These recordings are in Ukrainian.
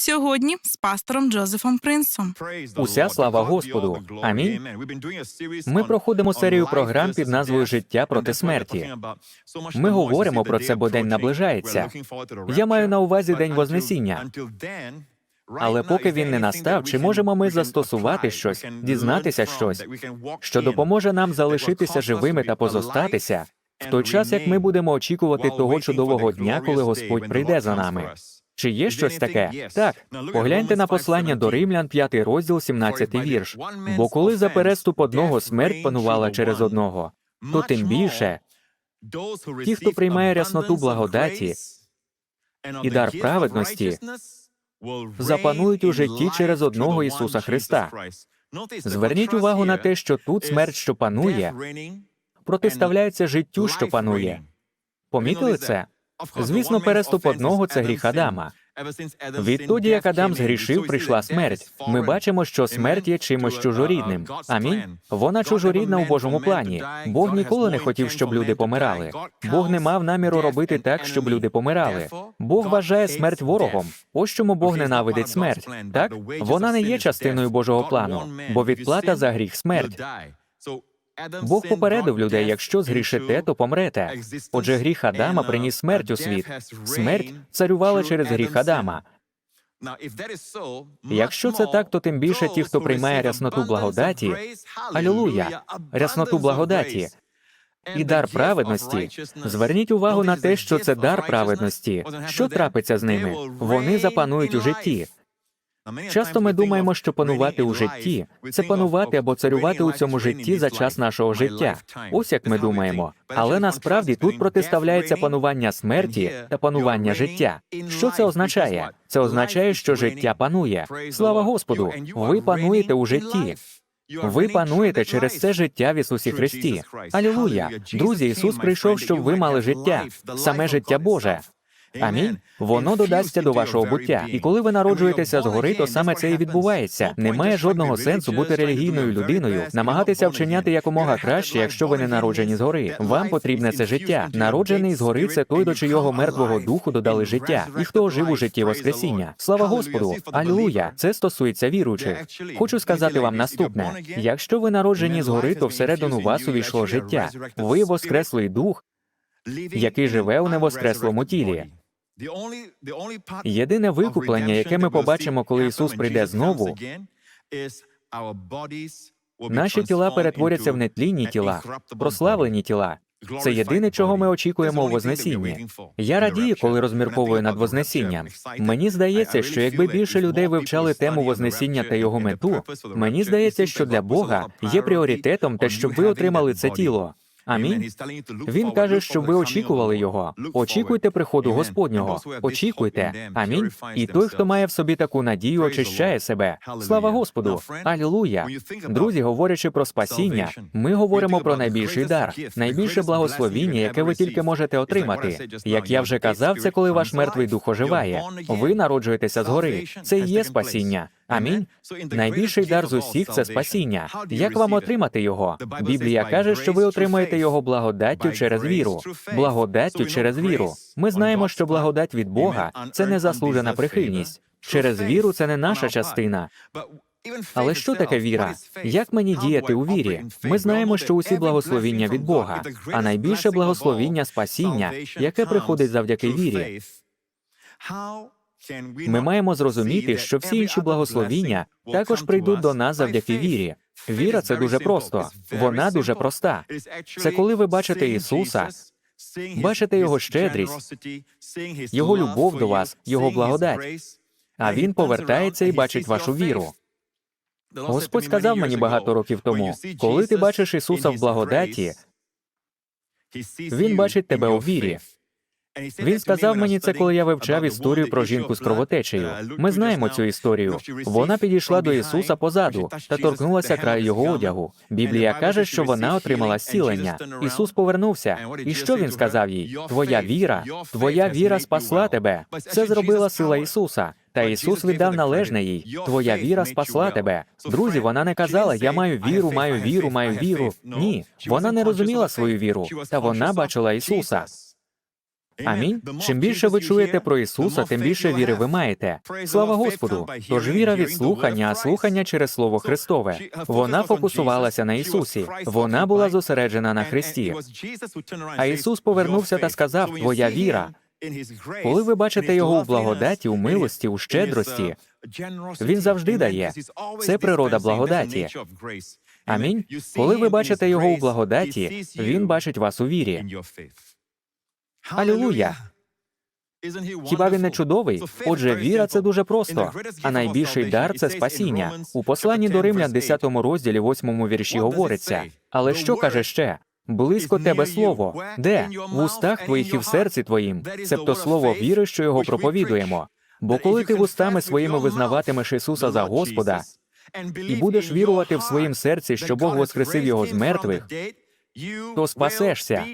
Сьогодні з пастором Джозефом Принсом. Уся слава Господу. Амінь. Ми проходимо серію програм під назвою Життя проти смерті. Ми говоримо про це, бо день наближається. Я маю на увазі день Вознесіння. Але поки він не настав, чи можемо ми застосувати щось, дізнатися щось, що допоможе нам залишитися живими та позостатися в той час, як ми будемо очікувати того чудового дня, коли Господь прийде за нами. Чи є щось таке? Так, погляньте на послання до Римлян, 5 розділ, 17 вірш. Бо коли за переступ одного смерть панувала через одного, то тим більше ті, хто приймає рясноту благодаті і дар праведності, запанують у житті через одного Ісуса Христа. Зверніть увагу на те, що тут смерть, що панує, протиставляється життю, що панує. Помітили це? Звісно, переступ одного це гріх Адама. Відтоді, як Адам згрішив, прийшла смерть. Ми бачимо, що смерть є чимось чужорідним. Амінь. Вона чужорідна у Божому плані. Бог ніколи не хотів, щоб люди помирали. Бог не мав наміру робити так, щоб люди помирали. Бог вважає смерть ворогом. Ось чому Бог ненавидить смерть. Так вона не є частиною Божого плану, бо відплата за гріх смерть. Бог попередив людей, якщо згрішите, то помрете. Отже, гріх Адама приніс смерть у світ. Смерть царювала через гріх Адама. Якщо це так, то тим більше ті, хто приймає рясноту благодаті, алілуя, рясноту благодаті і дар праведності. Зверніть увагу на те, що це дар праведності. Що трапиться з ними? Вони запанують у житті. Часто ми думаємо, що панувати у житті це панувати або царювати у цьому житті за час нашого життя. Ось як ми думаємо. Але насправді тут протиставляється панування смерті та панування життя. Що це означає? Це означає, що життя панує. Слава Господу! Ви пануєте у житті. Ви пануєте через це життя в Ісусі Христі. Алілуя! Друзі, Ісус прийшов, щоб ви мали життя, саме життя Боже. Амінь. Воно додасться до вашого буття. І коли ви народжуєтеся згори, то саме це і відбувається. Немає жодного сенсу бути релігійною людиною, намагатися вчиняти якомога краще, якщо ви не народжені згори. Вам потрібне це життя. Народжений згори це той, до чийого мертвого духу додали життя, і хто ожив у житті Воскресіння. Слава Господу! Алілуя! Це стосується віруючих. Хочу сказати вам наступне: якщо ви народжені згори, то всередину вас увійшло життя. Ви воскреслий дух, який живе у невоскреслому тілі. Єдине викуплення, яке ми побачимо, коли Ісус прийде знову, наші тіла перетворяться в нетлінні тіла, прославлені тіла. Це єдине, чого ми очікуємо у Вознесінні. Я радію, коли розмірковую над Вознесінням. Мені здається, що якби більше людей вивчали тему Вознесіння та його мету, мені здається, що для Бога є пріоритетом те, щоб ви отримали це тіло. Амінь. Він каже, щоб ви очікували його. Очікуйте приходу Господнього. Очікуйте. Амінь. І той, хто має в собі таку надію, очищає себе. Слава Господу! Алілуя! Друзі, говорячи про спасіння, ми говоримо про найбільший дар, найбільше благословіння, яке ви тільки можете отримати. Як я вже казав, це коли ваш мертвий дух оживає. Ви народжуєтеся згори. Це і є спасіння. Амінь. Найбільший дар з усіх це спасіння. Як вам отримати його? Біблія каже, що ви отримаєте його благодаттю через віру. Благодаттю через віру. Ми знаємо, що благодать від Бога це незаслужена прихильність. Через віру це не наша частина. Але що таке віра? Як мені діяти у вірі? Ми знаємо, що усі благословіння від Бога, а найбільше благословіння спасіння, яке приходить завдяки вірі. Ми маємо зрозуміти, що всі інші благословіння також прийдуть до нас завдяки вірі. Віра це дуже просто, вона дуже проста. Це коли ви бачите Ісуса, бачите Його щедрість, Його любов до вас, Його благодать. А Він повертається і бачить вашу віру. Господь сказав мені багато років тому, коли ти бачиш Ісуса в благодаті, Він бачить тебе у вірі. Він сказав мені це, коли я вивчав історію про жінку з кровотечею. Ми знаємо цю історію. Вона підійшла до Ісуса позаду та торкнулася краю його одягу. Біблія каже, що вона отримала зцілення. Ісус повернувся. І що він сказав їй? Твоя віра, твоя віра спасла тебе. Це зробила сила Ісуса. Та Ісус віддав належне їй. Твоя віра спасла тебе. Друзі, вона не казала Я маю віру, маю віру, маю віру. Ні, вона не розуміла свою віру, та вона бачила Ісуса. Амінь. Чим більше ви чуєте про Ісуса, тим більше віри ви маєте. Слава Господу! Тож віра від слухання, а слухання через Слово Христове. Вона фокусувалася на Ісусі. Вона була зосереджена на Христі. А Ісус повернувся та сказав: Твоя віра. Коли ви бачите його у благодаті, у милості, у щедрості, він завжди дає. Це природа благодаті. Амінь. Коли ви бачите його у благодаті, він бачить вас у вірі. Алілуя! Хіба він не чудовий? Отже, віра це дуже просто. А найбільший дар це спасіння. У посланні до Римлян, 10 розділі, 8 вірші говориться. Але що каже ще? Близько тебе слово. Де? В устах твоїх і в серці твоїм, цебто слово віри, що його проповідуємо. Бо коли ти вустами своїми визнаватимеш Ісуса за Господа і будеш вірувати в своїм серці, що Бог воскресив його з мертвих, то спасешся.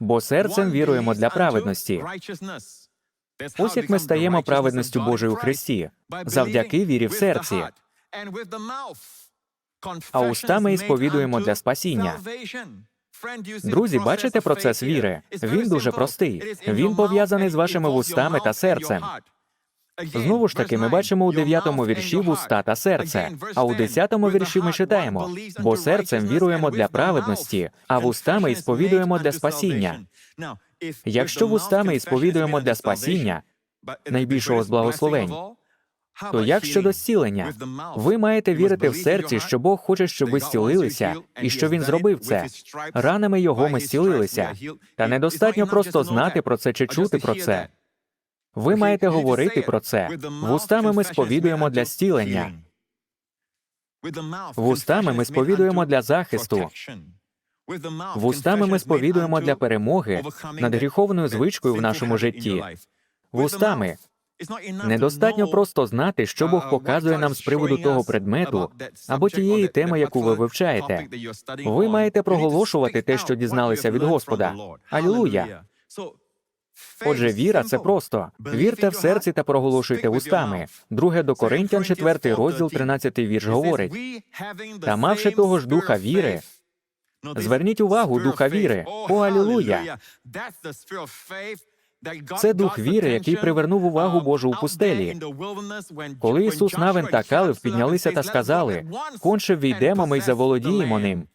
Бо серцем віруємо для праведності. Ось як ми стаємо праведністю Божою у Христі, завдяки вірі в серці, а устами і сповідуємо для спасіння. Друзі, бачите процес віри? Він дуже простий. Він пов'язаний з вашими вустами та серцем. Знову ж таки, ми бачимо у 9-му вірші вуста та серце, а у 10-му вірші ми читаємо, бо серцем віруємо для праведності, а вустами і сповідуємо для спасіння. Якщо вустами і сповідуємо для спасіння, найбільшого з благословень, то як щодо зцілення? Ви маєте вірити в серці, що Бог хоче, щоб ви зцілилися, і що Він зробив це. Ранами його ми зцілилися. Та недостатньо просто знати про це чи чути про це. Ви маєте говорити про це. Вустами ми сповідуємо для зцілення. Вустами ми сповідуємо для захисту. Вустами ми сповідуємо для перемоги над гріховною звичкою в нашому житті. Вустами недостатньо просто знати, що Бог показує нам з приводу того предмету або тієї теми, яку ви вивчаєте. Ви маєте проголошувати те, що дізналися від Господа. Алілуя! Отже, віра це просто вірте в серці та проголошуйте устами. Друге до Коринтян, 4 розділ, 13 вірш говорить. Та мавши того ж духа віри, зверніть увагу духа віри. О, алілуя! Це дух віри, який привернув увагу Божу у пустелі. Коли Ісус Навин та Калив піднялися та сказали, конче війдемо ми й заволодіємо ним.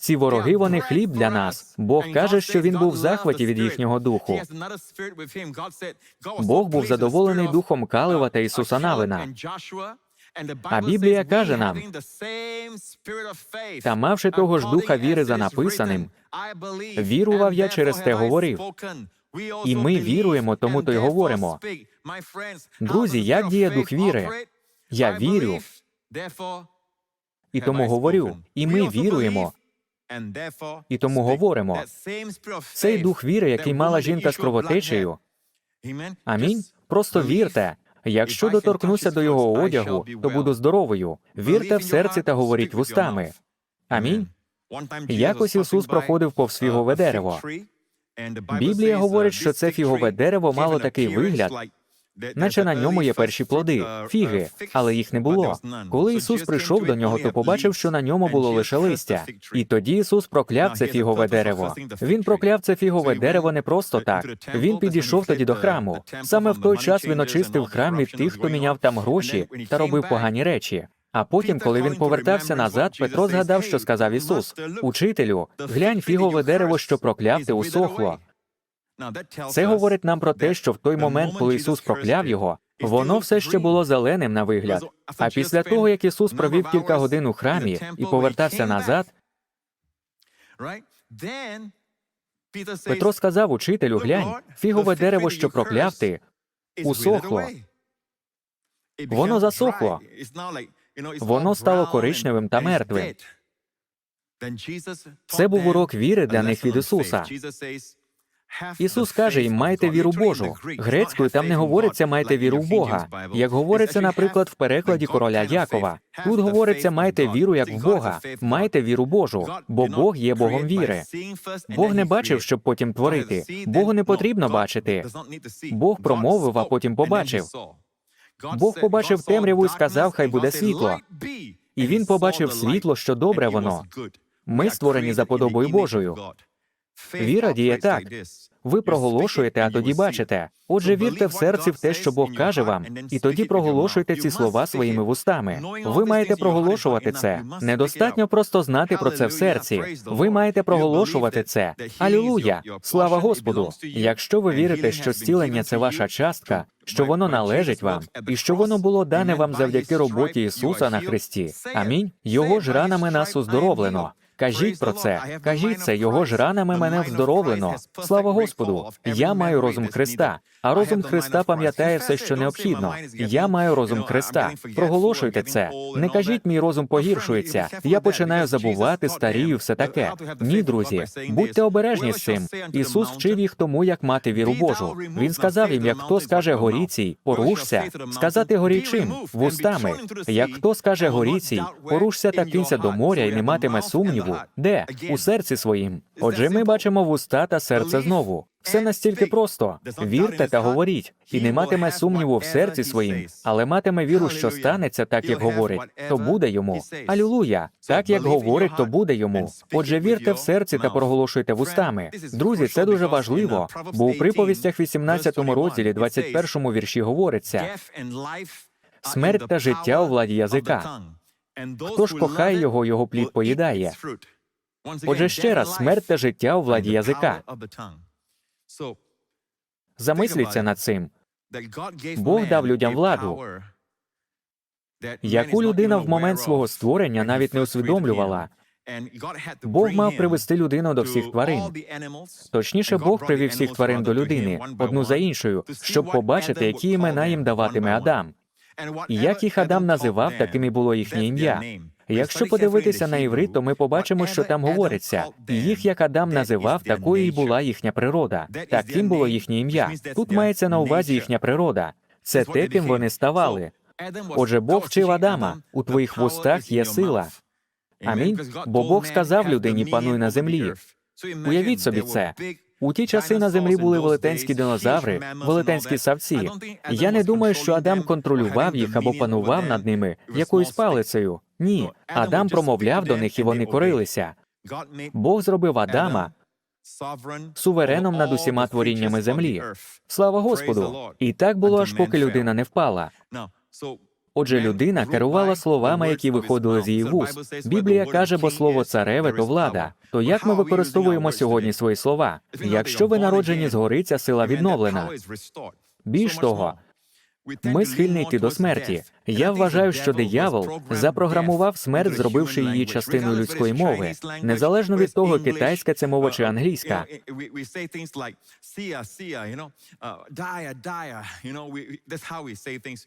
Ці вороги вони хліб для нас. Бог каже, що він був в захваті від їхнього духу. Бог був задоволений духом Калива та Ісуса Навина. А Біблія каже нам, та мавши того ж духа віри за написаним, вірував я через те говорив. І ми віруємо, тому то й говоримо. Друзі, як діє дух віри? Я вірю, і тому говорю. І ми віруємо, і тому говоримо. Цей дух віри, який мала жінка з кровотечею. Амінь. Просто вірте. Якщо доторкнуся до його одягу, то буду здоровою. Вірте в серці та говоріть вустами. Амінь. Якось Ісус проходив повз фігове дерево. Біблія говорить, що це фігове дерево мало такий вигляд, наче на ньому є перші плоди, фіги, але їх не було. Коли Ісус прийшов до нього, то побачив, що на ньому було лише листя. І тоді Ісус прокляв це фігове дерево. Він прокляв це фігове дерево не просто так. Він підійшов тоді до храму. Саме в той час він очистив храм від тих, хто міняв там гроші та робив погані речі. А потім, коли він повертався назад, Петро згадав, що сказав Ісус: Учителю, глянь фігове дерево, що прокляв ти усохло. Це говорить нам про те, що в той момент, коли Ісус прокляв його, воно все ще було зеленим на вигляд. А після того, як Ісус провів кілька годин у храмі і повертався назад, Петро сказав учителю, глянь, фігове дерево, що прокляв ти, усохло. Воно засохло. Воно стало коричневим та мертвим. Це був урок віри для них від Ісуса. Ісус каже їм, майте віру Божу. Грецькою там не говориться майте віру в Бога. Як говориться, наприклад, в перекладі короля Якова. Тут говориться майте віру як в Бога, майте віру Божу, бо Бог є Богом віри. Бог не бачив, щоб потім творити. Богу не потрібно бачити. Бог промовив, а потім побачив. Бог побачив темряву і сказав, хай буде світло. І він побачив світло, що добре воно. Ми створені за подобою Божою. Віра діє так. Ви проголошуєте, а тоді бачите. Отже, вірте в серці в те, що Бог каже вам, і тоді проголошуйте ці слова своїми вустами. Ви маєте проголошувати це. Недостатньо просто знати про це в серці. Ви маєте проголошувати це. Алілуя! Слава Господу! Якщо ви вірите, що зцілення це ваша частка, що воно належить вам, і що воно було дане вам завдяки роботі Ісуса на Христі. Амінь. Його ж ранами нас уздоровлено. Кажіть про це, кажіть це, його ж ранами мене вздоровлено. Слава Господу! Я маю розум Христа, а розум Христа пам'ятає все, що необхідно. Я маю розум Христа. Проголошуйте це. Не кажіть, мій розум погіршується. Я починаю забувати, старію, все таке. Ні, друзі, будьте обережні з цим. Ісус вчив їх тому, як мати віру Божу. Він сказав їм, як хто скаже горіцій, порушся, сказати горі чим? Вустами. Як хто скаже горіцій, порушся та кинься до моря і не матиме сумніву. Де? У серці своїм. Отже, ми бачимо вуста та серце знову. Все настільки просто. Вірте та говоріть, і не матиме сумніву в серці своїм, але матиме віру, що станеться так, як говорить, то буде йому. Алілуя! Так як говорить, то буде йому. Отже, вірте в серці та проголошуйте вустами. Друзі, це дуже важливо, бо у приповістях 18 розділі, 21 вірші говориться: смерть та життя у владі язика. Хто ж кохає його, його плід поїдає. Отже, ще раз, смерть та життя у владі язика. Замисліться над цим. Бог дав людям владу, Яку людина в момент свого створення навіть не усвідомлювала. Бог мав привести людину до всіх тварин. Точніше, Бог привів всіх тварин до людини, одну за іншою, щоб побачити, які імена їм даватиме Адам. І як їх Адам називав, таким і було їхнє ім'я. Якщо подивитися на іврит, то ми побачимо, що там говориться. Їх, як Адам називав, такою і була їхня природа. Таким було їхнє ім'я. Тут мається на увазі їхня природа. Це те, ким вони ставали. Отже, Бог вчив Адама: у твоїх вустах є сила. Амінь. Бо Бог сказав людині, пануй на землі. Уявіть собі це. У ті часи на землі були велетенські динозаври, велетенські савці. Я не думаю, що Адам контролював їх або панував над ними якоюсь палицею. Ні, Адам промовляв до них, і вони корилися. Бог зробив Адама сувереном над усіма творіннями землі. Слава Господу! І так було аж поки людина не впала. Отже, людина керувала словами, які виходили з її вуст. Біблія каже, бо слово цареве то влада. То як ми використовуємо сьогодні свої слова? Якщо ви народжені згори, ця сила відновлена. Більш того, ми схильні йти до смерті. Я вважаю, що диявол запрограмував смерть, зробивши її частиною людської мови, незалежно від того, китайська це мова чи англійська.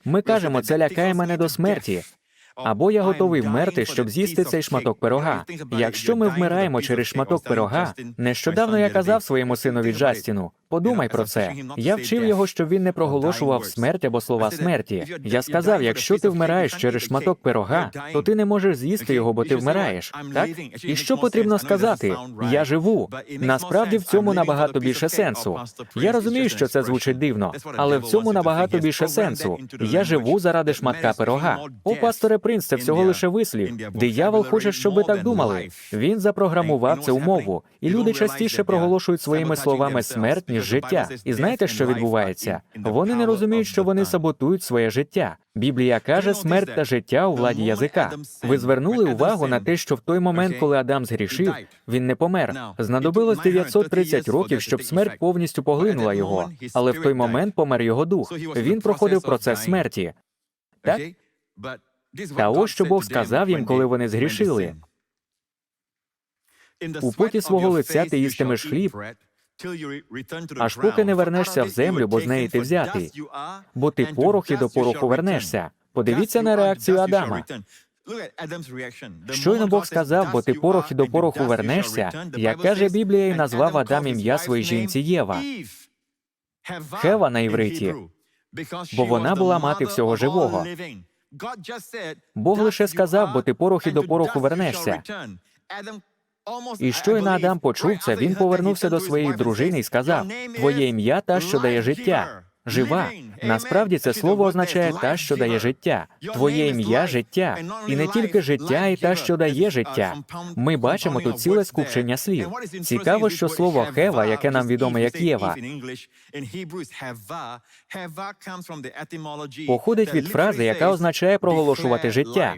Ми кажемо, це лякає мене до смерті. Або я готовий вмерти, щоб з'їсти цей шматок пирога. Якщо ми вмираємо через шматок пирога, нещодавно я казав своєму синові Джастіну: подумай про це. Я вчив його, щоб він не проголошував смерть або слова смерті. Я сказав: якщо ти вмираєш через шматок пирога, то ти не можеш з'їсти його, бо ти вмираєш. Так і що потрібно сказати? Я живу. Насправді в цьому набагато більше сенсу. Я розумію, що це звучить дивно, але в цьому набагато більше сенсу. Я живу заради шматка пирога. О, пасторе принц, це всього лише вислів. Диявол хоче, щоб ви так думали. Він запрограмував цю умову, і люди частіше проголошують своїми словами смерть ніж життя. І знаєте, що відбувається? Вони не розуміють, що вони саботують своє життя. Біблія каже, смерть та життя у владі язика. Ви звернули увагу на те, що в той момент, коли Адам згрішив, він не помер. Знадобилось 930 років, щоб смерть повністю поглинула його. Але в той момент помер його дух. Він проходив процес смерті. Так? Та ось що Бог сказав їм, коли вони згрішили. У поті свого лиця ти їстимеш хліб, аж поки не вернешся в землю, бо з неї ти взятий. Бо ти порох і до пороху вернешся. Подивіться на реакцію Адама. Щойно Бог сказав, бо ти порох і до пороху вернешся, як каже Біблія, і назвав Адам ім'я своїй жінці Єва. Хева на івриті, бо вона була мати всього живого. Бог лише сказав, бо ти порох і до пороху вернешся. І щойно Адам почув це, він повернувся до своєї дружини і сказав: Твоє ім'я та, що дає життя. Жива. Насправді це слово означає та, що дає життя. Твоє ім'я життя. І не тільки життя, і та, що дає життя. Ми бачимо тут ціле скупчення слів. Цікаво, що слово Хева, яке нам відоме як Єва, походить від фрази, яка означає проголошувати життя.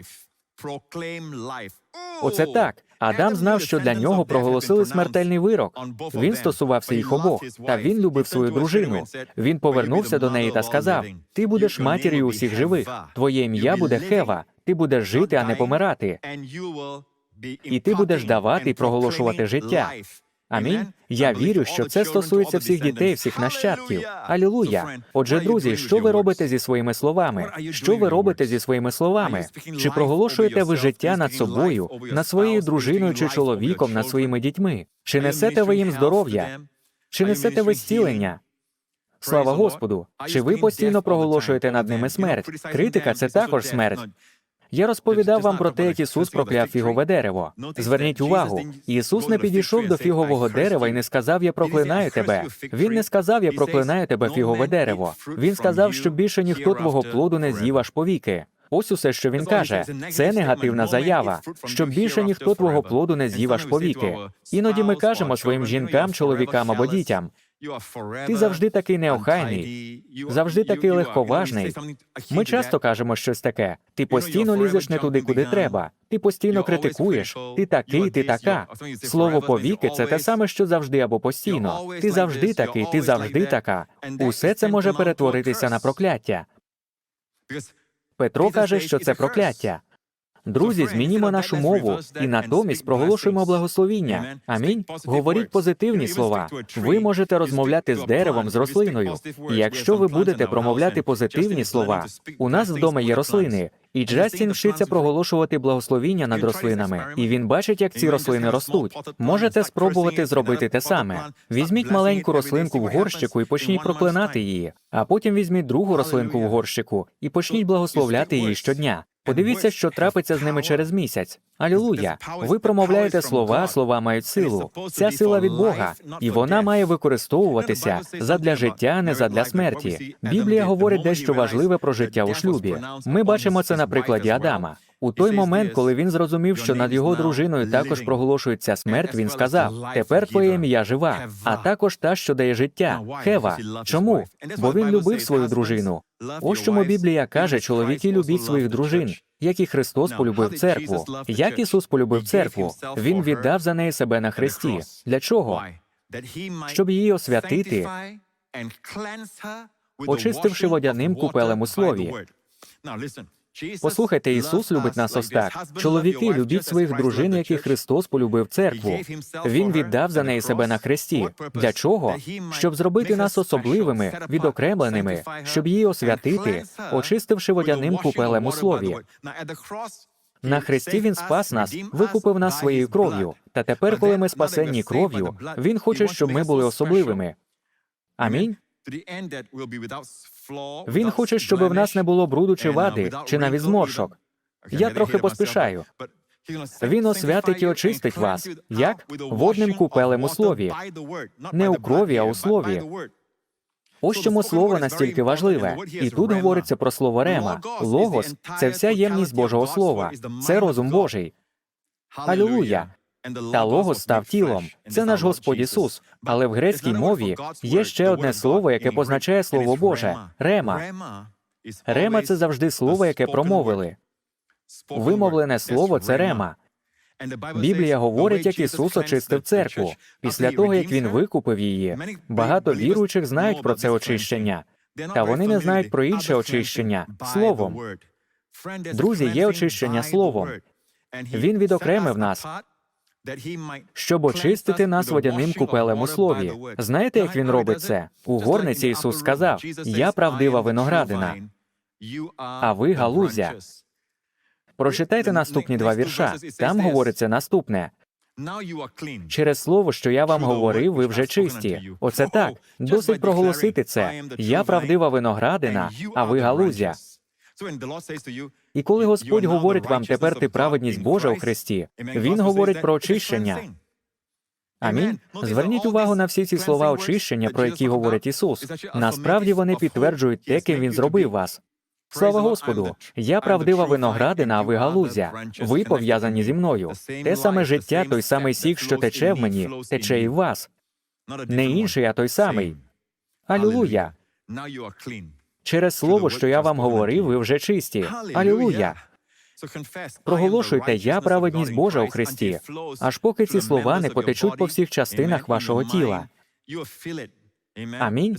Оце так. Адам знав, що для нього проголосили смертельний вирок. Він стосувався їх обох, та він любив свою дружину. Він повернувся до неї та сказав: Ти будеш матір'ю усіх живих. Твоє ім'я буде Хева. Ти будеш жити, а не помирати. І ти будеш давати і проголошувати життя. Амінь. Я вірю, що це стосується всіх дітей, всіх нащадків. Алілуя. Отже, друзі, що ви робите зі своїми словами? Що ви робите зі своїми словами? Чи проголошуєте ви життя над собою, над своєю дружиною чи чоловіком, над своїми дітьми? Чи несете ви їм здоров'я? Чи несете ви зцілення? Слава Господу! Чи ви постійно проголошуєте над ними смерть? Критика це також смерть. Я розповідав вам про те, як Ісус прокляв фігове дерево. Зверніть увагу, Ісус не підійшов до фігового дерева і не сказав Я проклинаю тебе. Він не сказав Я проклинаю тебе фігове дерево. Він сказав, що більше ніхто твого плоду не з'їв аж повіки. Ось усе, що він каже. Це негативна заява, щоб більше ніхто твого плоду не з'їв аж повіки. Іноді ми кажемо своїм жінкам, чоловікам або дітям. Ти завжди такий неохайний, завжди такий легковажний. Ми часто кажемо щось таке: ти постійно лізеш не туди, куди треба. Ти постійно критикуєш. Ти такий, ти така. Слово повіки це те саме, що завжди або постійно. Ти завжди такий, ти завжди така. Усе це може перетворитися на прокляття. Петро каже, що це прокляття. Друзі, змінімо нашу мову і натомість проголошуємо благословіння. Амінь. Говоріть позитивні слова. Ви можете розмовляти з деревом, з рослиною. І якщо ви будете промовляти позитивні слова, у нас вдома є рослини, і Джастін вчиться проголошувати благословіння над рослинами, і він бачить, як ці рослини ростуть. Можете спробувати зробити те саме. Візьміть маленьку рослинку в горщику і почніть проклинати її, а потім візьміть другу рослинку в горщику і почніть благословляти її щодня. Подивіться, що трапиться з ними через місяць. Алілуя! Ви промовляєте слова, слова мають силу. Ця сила від Бога, і вона має використовуватися задля життя, не задля смерті. Біблія говорить дещо важливе про життя у шлюбі. Ми бачимо це на прикладі Адама. У той момент, коли він зрозумів, що над його дружиною також проголошується смерть, він сказав: Тепер твоє ім'я жива, а також та, що дає життя. Хева. Чому? Бо він любив свою дружину. Ось чому Біблія каже, чоловіки любіть своїх дружин, як і Христос полюбив церкву. Як Ісус полюбив церкву, Він віддав за неї себе на хресті. Для чого? Щоб її освятити, очистивши водяним купелем у слові. Послухайте, Ісус любить нас ось так. Чоловіки, любіть своїх дружин, як і Христос полюбив церкву. Він віддав за неї себе на хресті. Для чого? Щоб зробити нас особливими, відокремленими, щоб її освятити, очистивши водяним купелем у слові. На хресті він спас нас, викупив нас своєю кров'ю. Та тепер, коли ми спасенні кров'ю, він хоче, щоб ми були особливими. Амінь. Він хоче, щоб в нас не було бруду чи вади, чи навіть зморшок. Я трохи поспішаю. Він освятить і очистить вас. Як? Водним купелем у слові. Не у крові, а у слові. Ось чому слово настільки важливе. І тут говориться про слово рема. Логос це вся ємність Божого Слова, це розум Божий. Алілуя! Та логос став тілом. Це наш Господь Ісус. Але в грецькій мові є ще одне слово, яке позначає Слово Боже рема. Рема це завжди слово, яке промовили. Вимовлене слово це рема. Біблія говорить, як Ісус очистив церкву. Після того, як Він викупив її, багато віруючих знають про це очищення, та вони не знають про інше очищення словом. Друзі, є очищення словом. Він відокремив нас, щоб очистити нас водяним купелем у слові. Знаєте, як він робить це? У горниці Ісус сказав: Я правдива виноградина, а ви галузя. Прочитайте наступні два вірша. Там говориться наступне. Через слово, що я вам говорив, ви вже чисті. Оце так. Досить проголосити це. Я правдива виноградина, а ви галузя. І коли Господь говорить вам тепер ти праведність Божа у Христі, Він говорить про очищення. Амінь. Зверніть увагу на всі ці слова очищення, про які говорить Ісус. Насправді вони підтверджують те, ким Він зробив вас. Слава Господу! Я правдива виноградина, а ви галузя. Ви пов'язані зі мною. Те саме життя, той самий сік, що тече в мені, тече і в вас. Не інший, а той самий. Алілуя! Через слово, що я вам говорив, ви вже чисті. Алілуя! Проголошуйте, я праведність Божа у Христі, аж поки ці слова не потечуть по всіх частинах вашого тіла. Амінь.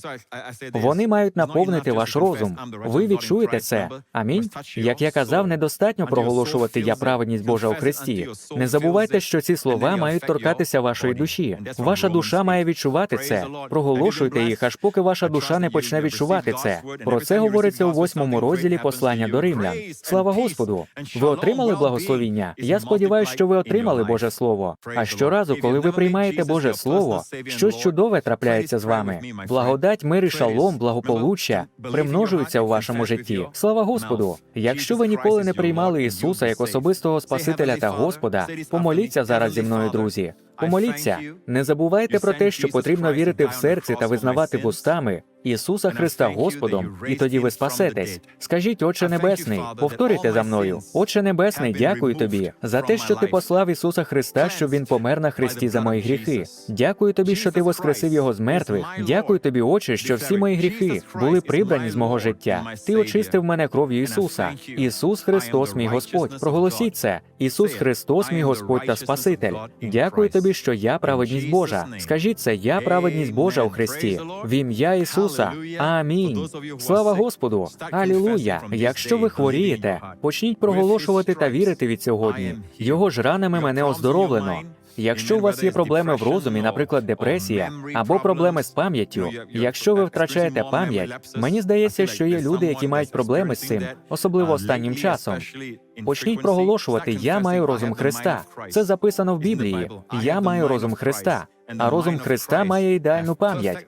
Вони мають наповнити ваш розум. Ви відчуєте це. Амінь. Як я казав, недостатньо проголошувати я праведність Божа у Христі. Не забувайте, що ці слова мають торкатися вашої душі. Ваша душа має відчувати це. Проголошуйте їх, аж поки ваша душа не почне відчувати це. Про це говориться у восьмому розділі послання до римлян. Слава Господу! Ви отримали благословіння? Я сподіваюся, що ви отримали Боже Слово. А щоразу, коли ви приймаєте Боже Слово, щось чудове трапляється з вами. Благодать, мир і шалом, благополуччя примножуються у вашому житті. Слава Господу! Якщо ви ніколи не приймали Ісуса як особистого Спасителя та Господа, помоліться зараз зі мною, друзі. Помоліться. Не забувайте про те, що потрібно вірити в серці та визнавати вустами Ісуса Христа Господом, і тоді ви спасетесь. Скажіть, Отче Небесний, повторюйте за мною. Отче Небесний, дякую тобі за те, що ти послав Ісуса Христа, щоб він помер на хресті за мої гріхи. Дякую тобі, що ти воскресив його з мертвих. Дякую тобі, Отче, що всі мої гріхи були прибрані з мого життя. Ти очистив мене кров'ю Ісуса. Ісус Христос, мій Господь. Проголосіть це. Ісус Христос, мій Господь та Спаситель. Дякую тобі, що я праведність Божа. Скажіть це, я праведність Божа у Христі. В ім'я Ісуса. Амінь. Слава Господу. Алілуя. Якщо ви хворієте, почніть проголошувати та вірити від сьогодні. Його ж ранами мене оздоровлено. Якщо у вас є проблеми в розумі, наприклад, депресія або проблеми з пам'яттю, якщо ви втрачаєте пам'ять, мені здається, що є люди, які мають проблеми з цим, особливо останнім часом. Почніть проголошувати Я маю розум Христа. Це записано в Біблії. Я маю розум Христа, а розум Христа має ідеальну пам'ять.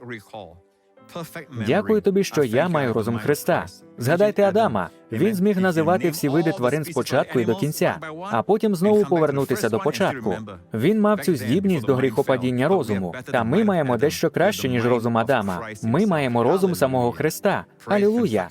Дякую тобі, що я маю розум Христа. Згадайте Адама. Він зміг називати всі види тварин спочатку і до кінця, а потім знову повернутися до початку. Він мав цю здібність до гріхопадіння розуму. Та ми маємо дещо краще ніж розум Адама. Ми маємо розум самого Христа. Алілуя!